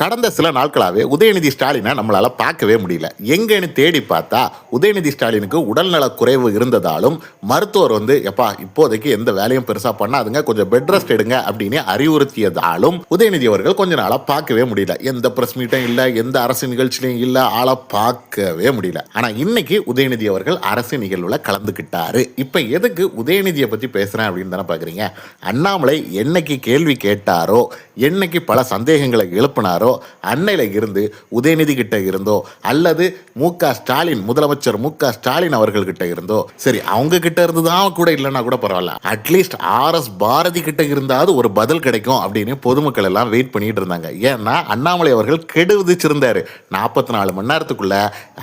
கடந்த சில நாட்களாகவே உதயநிதி ஸ்டாலினை நம்மளால் பார்க்கவே முடியல. எங்கேன்னு தேடி பார்த்தா உதயநிதி ஸ்டாலினுக்கு உடல்நல குறைவு இருந்ததாலும் மருத்துவர் வந்து எப்பா இப்போதைக்கு எந்த வேலையும் பெருசாக பண்ணாதுங்க. கொஞ்சம் பெட் ரெஸ்ட் எடுங்க அப்படின்னு அறிவுறுத்தியதாலும் உதயநிதி அவர்கள் கொஞ்ச நாளாக பார்க்கவே முடியல. எந்த பிரஸ் மீட்டும் இல்லை எந்த அரசு நிகழ்ச்சியிலையும் இல்லை ஆளை பார்க்கவே முடியல. ஆனால் இன்னைக்கு உதயநிதி அவர்கள் அரசு நிகழ்வில் கலந்துக்கிட்டாரு இப்போ எதுக்கு உதயநிதியை பற்றி பேசுகிறேன் அப்படின்னு தானே பார்க்குறீங்க அண்ணாமலை என்னைக்கு கேள்வி கேட்டாரோ என்னைக்கு பல சந்தேகங்களை எழுப்பினாரோ அன்னையில் இருந்து உதயநிதி கிட்ட இருந்தோ அல்லது மு க ஸ்டாலின் முதலமைச்சர் மு க ஸ்டாலின் அவர்கள்கிட்ட இருந்தோ சரி அவங்க கிட்ட இருந்து தான் கூட இல்லைன்னா கூட பரவாயில்ல. அட்லீஸ்ட் ஆர் எஸ் பாரதி கிட்ட இருந்தாவது ஒரு பதில் கிடைக்கும் அப்படின்னு பொதுமக்கள் எல்லாம் வெயிட் பண்ணிட்டு இருந்தாங்க. ஏன்னா அண்ணாமலை அவர்கள் கெடு விதிச்சிருந்தாரு. நாற்பத்தி நாலு மணி நேரத்துக்குள்ள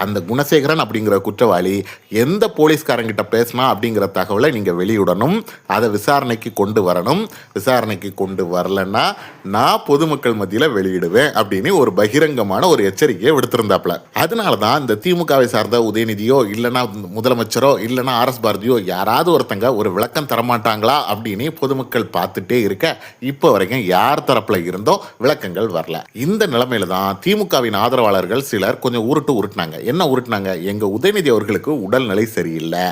அந்த குணசேகரன் அப்படிங்கிற குற்றவாளி எந்த போலீஸ்காரங்கிட்ட பேசினா அப்படிங்கிற தகவலை நீங்கள் வெளியிடணும். அதை விசாரணைக்கு கொண்டு வரணும். விசாரணைக்கு கொண்டு வரலன்னா நான் பொதுமக்கள் மத்தியில் வெளியிடுவேன். அப்படின்னு ஒரு பகிரங்கமான ஒரு எச்சரிக்கையை விடுத்திருந்தாப்ல அதனால தான் இந்த திமுகவை சார்ந்த உதயநிதியோ இல்லைன்னா முதலமைச்சரோ இல்லைன்னா ஆர்எஸ் பாரதியோ யாராவது ஒருத்தங்க ஒரு விளக்கம் தரமாட்டாங்களா அப்படின்னு பொதுமக்கள் பார்த்துட்டே இருக்க இப்போ வரைக்கும் யார் தரப்புல இருந்தோ விளக்கங்கள் வரல. இந்த நிலைமையில தான் திமுகவின் ஆதரவாளர்கள் சிலர் கொஞ்சம் உருட்டு உருட்டுனாங்க. என்ன உருட்டுனாங்க? எங்க உதயநிதி அவர்களுக்கு உடல்நிலை சரியில்லை.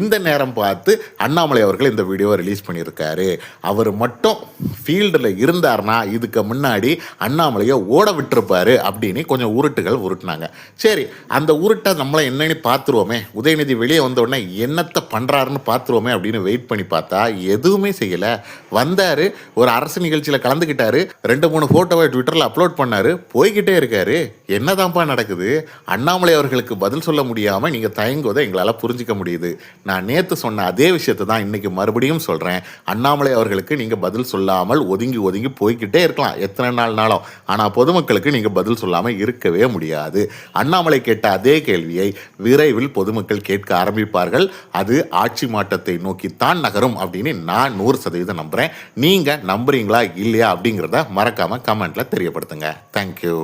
இந்த நேரம் பார்த்து அண்ணாமலை அவர்கள் இந்த வீடியோவை ரிலீஸ் பண்ணியிருக்காரு. அவர் மட்டும் ஃபீல்டில் இருந்தார்னா இதுக்கு முன்னாடி அண்ணாமலையை ஓட விட்டுருப்பாரு அப்படின்னு கொஞ்சம் உருட்டுகள் உருட்டுனாங்க. சரி அந்த உருட்டை நம்மளை என்னன்னு பார்த்துருவோமே. உதயநிதி வெளியே வந்தோடனே என்னத்தை பண்ணுறாருன்னு பார்த்துருவோமே அப்படின்னு வெயிட் பண்ணி பார்த்தா எதுவுமே செய்யலை. வந்தார் ஒரு அரசு நிகழ்ச்சியில் கலந்துக்கிட்டாரு ரெண்டு மூணு ஃபோட்டோவை ட்விட்டரில் அப்லோட் பண்ணார். போய்கிட்டே இருக்காரு. என்னதான்ப்பா நடக்குது? அண்ணாமலை அவர்களுக்கு பதில் சொல்ல முடியாமல் நீங்கள் தயங்குவதை எங்களால் புரிஞ்சிக்க முடியுது. நான் நேற்று சொன்ன அதே விஷயத்தை தான் இன்றைக்கி மறுபடியும் சொல்கிறேன் அண்ணாமலை அவர்களுக்கு நீங்கள் பதில் சொல்லாமல் ஒதுங்கி ஒதுங்கி போய்கிட்டே இருக்கலாம். எத்தனை நாள்னாலும் ஆனால் பொதுமக்களுக்கு நீங்கள் பதில் சொல்லாமல் இருக்கவே முடியாது. அண்ணாமலை கேட்ட அதே கேள்வியை விரைவில் பொதுமக்கள் கேட்க ஆரம்பிப்பார்கள். அது ஆட்சி மாற்றத்தை நோக்கித்தான் நகரும் அப்படின்னு நான் நூறு சதவீதம் நம்புகிறேன் நீங்கள் நம்புறீங்களா இல்லையா அப்படிங்கிறத மறக்காமல் கமெண்ட்டில் தெரியப்படுத்துங்க. தேங்க்யூ